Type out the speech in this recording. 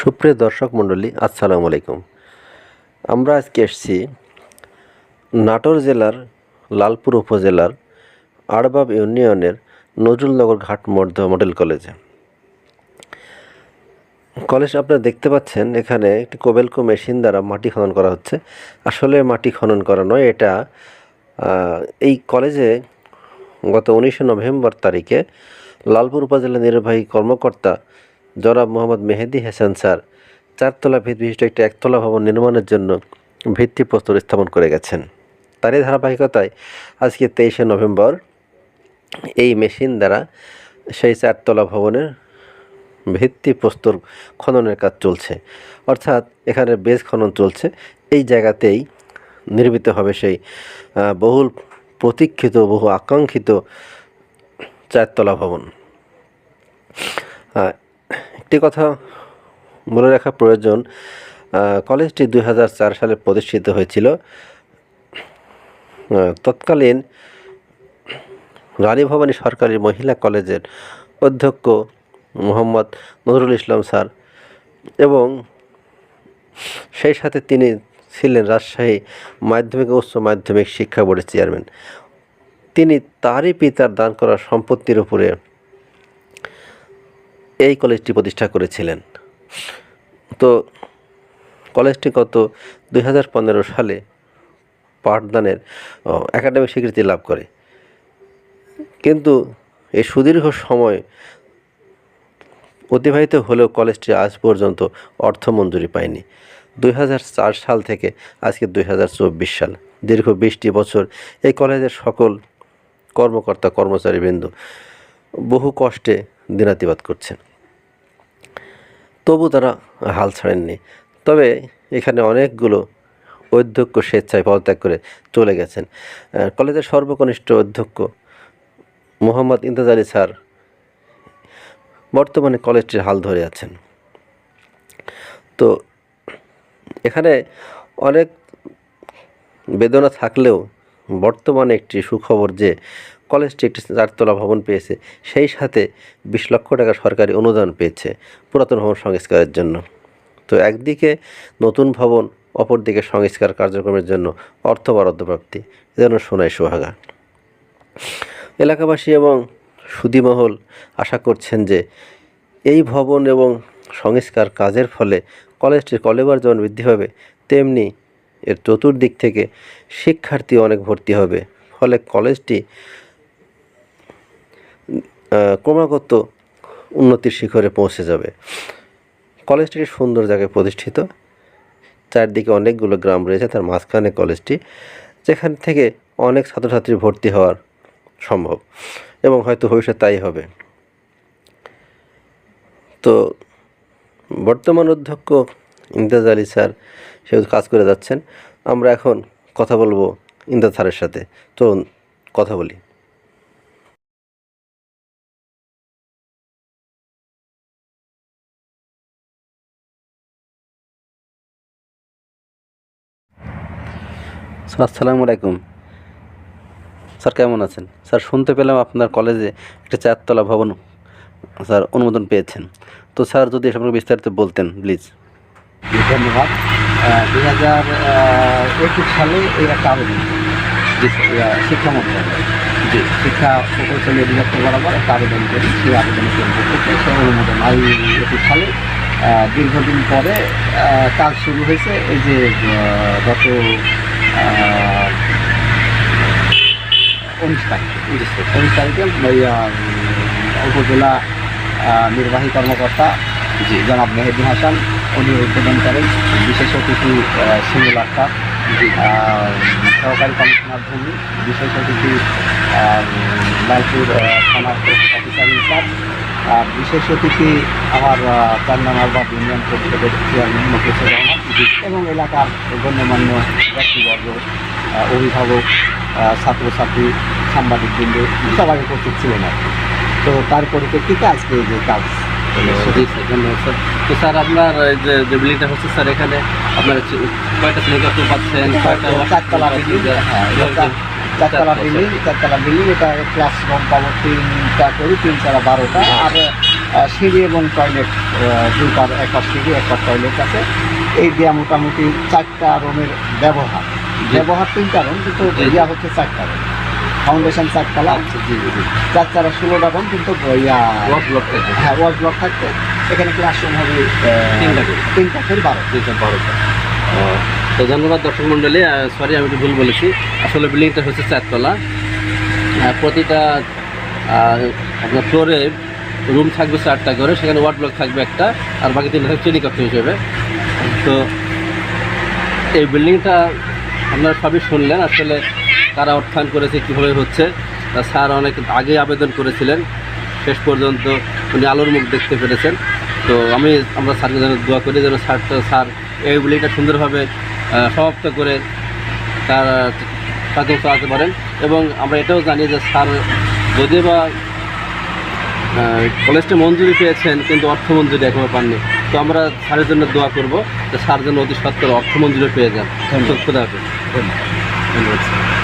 সুপ্রিয় দর্শক মণ্ডলী, আসসালামু আলাইকুম। আমরা আজকে এসেছি নাটোর জেলার লালপুর উপজেলার আড়বাব ইউনিয়নের নজরুলনগর ঘাট মধ্য মডেল কলেজে। কলেজ আপনারা দেখতে পাচ্ছেন, এখানে একটি কোবেলকো মেশিন দ্বারা মাটি খনন করা হচ্ছে। আসলে মাটি খনন করা নয়, এটা এই কলেজে গত উনিশে নভেম্বর তারিখে লালপুর উপজেলা নির্বাহী কর্মকর্তা জনাব মোহাম্মদ মেহেদি হাসান স্যার চারতলা ভিত বিশিষ্ট একটি একতলা ভবন নির্মাণের জন্য ভিত্তিপ্রস্তর স্থাপন করে গেছেন। তারই ধারাবাহিকতায় আজকে তেইশে নভেম্বর এই মেশিন দ্বারা সেই চারতলা ভবনের ভিত্তিপ্রস্তর খননের কাজ চলছে। অর্থাৎ এখানে বেজ খনন চলছে। এই জায়গাতেই নির্মিত হবে সেই বহুল প্রতীক্ষিত, বহু আকাঙ্ক্ষিত চারতলা ভবন। একটি কথা মনে রাখা প্রয়োজন কলেজটি দু হাজার চার সালে প্রতিষ্ঠিত হয়েছিল। তৎকালীন রানী ভবানী সরকারি মহিলা কলেজের অধ্যক্ষ মোহাম্মদ নজরুল ইসলাম স্যার এবং সেই সাথে তিনি ছিলেন রাজশাহী মাধ্যমিক উচ্চ মাধ্যমিক শিক্ষা বোর্ডের চেয়ারম্যান। তিনি তারই পিতার দান করা সম্পত্তির উপরে এই কলেজটি প্রতিষ্ঠা করেছিলেন। তো কলেজটি গত দুই হাজার পনেরো সালে পাঠদানের একাডেমিক স্বীকৃতি লাভ করে। কিন্তু এই সুদীর্ঘ সময় অতিবাহিত হলেও কলেজটি আজ পর্যন্ত অর্থ মঞ্জুরি পায়নি। দুই হাজার চার সাল থেকে আজকে দুই হাজার চব্বিশ সাল, দীর্ঘ বিশটি বছর এই কলেজের সকল কর্মকর্তা কর্মচারীবৃন্দ বহু কষ্টে দিনাতিবাদ করছেন। তবু তারা হাল ছাড়েননি। তবে এখানে অনেকগুলো অধ্যক্ষ স্বেচ্ছায় পদত্যাগ করে চলে গেছেন। কলেজের সর্বকনিষ্ঠ অধ্যক্ষ মোহাম্মদ ইমতাজ আলী স্যার বর্তমানে কলেজটির হাল ধরে আছেন। তো এখানে অনেক বেদনা থাকলেও বর্তমানে একটি সুখবর যে কলেজটি একটি চারতলা ভবন পেয়েছে, সেই সাথে বিশ লক্ষ টাকা সরকারি অনুদান পেয়েছে পুরাতন ভবন সংস্কারের জন্য। তো একদিকে নতুন ভবন, অপরদিকে সংস্কার কার্যক্রমের জন্য অর্থ বরাদ্দ প্রাপ্তি। যেন সোনায় সোহাগা। এলাকাবাসী এবং সুদীমহল আশা করছেন যে এই ভবন এবং সংস্কার কাজের ফলে কলেজটির কলেবার যেমন বৃদ্ধি পাবে তেমনি এর চতুর্দিক থেকে শিক্ষার্থী অনেক ভর্তি হবে। ফলে কলেজটি ক্রমাগত উন্নতির শিখরে পৌঁছে যাবে। কলেজটি সুন্দর জায়গায় প্রতিষ্ঠিত। চারদিকে অনেকগুলো গ্রাম রয়েছে, তার মাঝখানে কলেজটি, যেখান থেকে অনেক ছাত্রছাত্রী ভর্তি হওয়ার সম্ভব, এবং হয়তো ভবিষ্যৎ তাই হবে। তো বর্তমান অধ্যক্ষ ইমতাজ আলী স্যার সেহেতু কাজ করে যাচ্ছেন। আমরা এখন কথা বলব ইমতাজ স্যারের সাথে। চলুন, কথা বলি। স্যার আসসালামু আলাইকুম। স্যার কেমন আছেন? স্যার শুনতে পেলাম আপনার কলেজে একটা চারতলা ভবন স্যার অনুমোদন পেয়েছেন। তো স্যার যদি এ সম্পর্কে বিস্তারিত বলতেন প্লিজ। ধন্যবাদ। দুই হাজার একুশ সালে এই একটা আবেদন। জি শিক্ষা মন্ত্রণালয়। জি। শিক্ষা প্রকৌশলী অধিদপ্তর বরাবর একটা আবেদন করি। সেই আবেদনের পরিপ্রেক্ষিতে সে অনুমোদন। আই একুশ সালে দীর্ঘদিন পরে কাজ শুরু হয়েছে। এই যে গত উনিশ তারিখ উনিশ তারিখে উপজেলা নির্বাহী কর্মকর্তা জি। জনাব মেহেদি হাসান উনি উদ্বোধন করেন। বিশেষ অতিথি শিমুল আক্তার সহকারী কমিশনার ভূমি বিশেষ অতিথি লালপুর থানার অফিসার ইনচার্জ আর বিশেষ অতিথি আমার বা ইউনিয়ন পরিষদের চেয়ারম্যান রহমান এবং এলাকার গণ্যমান্য ব্যক্তিবর্গ অভিভাবক ছাত্রছাত্রী সাংবাদিকবৃন্দ সবাই উপস্থিত ছিলেন আর কি। তো তার পরিপ্রেক্ষিতে আজকে যে কাজ ধন্যবাদ স্যার। তো স্যার আপনার যে যে বিল্ডিংটা হচ্ছে স্যার এখানে আপনার কয়টা শ্রেণীকক্ষ পাচ্ছেন? কয়টা চারতলা বিল্ডিং এটা চারতলা। বিল্ডিং চারতলা বিল্ডিং এটা ক্লাসরুম পাবো তিনটা করি তিন চারা বারোটা আর সিঁড়ি এবং টয়লেট দুই পার একবার সিঁড়ি একবার টয়লেট আছে। এই দেওয়া মোটামুটি চারটা রুমের ব্যবহার। ব্যবহার তিনটা রুম কিন্তু। ইয়া হচ্ছে চারটা রুম। ফাউন্ডেশন চারতলা। আচ্ছা চার চারা ষোলোটা রুম কিন্তু ইয়া ব্লক থেকে হ্যাঁ ওয়াল ব্লক থাকবে। এখানে ক্লাসরুম হবে তিনটা করে। তিনটা করে বারো দুইটা বারোটা। তো ধন্যবাদ দর্শক মণ্ডলী সরি আমি একটু ভুল বলেছি। আসলে বিল্ডিংটা হচ্ছে চারতলা। প্রতিটা আপনার ফ্লোরে রুম থাকবে চারটা করে, সেখানে ওয়ার্ড ব্লক থাকবে একটা, আর বাকি তিনটা থাকবে শ্রেণীকক্ষ হিসেবে। তো এই বিল্ডিংটা আপনারা সবই শুনলেন, আসলে কারা অর্থায়ন করেছে, কীভাবে হচ্ছে, তা স্যার অনেক আগে আবেদন করেছিলেন। শেষ পর্যন্ত উনি আলোর মুখ দেখতে পেরেছেন। তো আমি, আমরা স্যারকে যেন দোয়া করি, যেন স্যারটা, স্যার এই বিল্ডিংটা সুন্দরভাবে সমাপ্ত করে তার কাজে চালাতে পারেন এবং আমরা এটাও জানি যে স্যার যদি বা কলেজটি মঞ্জুরি পেয়েছেন কিন্তু অর্থ মঞ্জুরি এখনও পাননি। তো আমরা স্যারের জন্য দোয়া করব যে স্যার যেন অতি সত্তর অর্থ মঞ্জুরি পেয়ে যান। ধন্যবাদ। খুদা হাফেজ। ধন্যবাদ।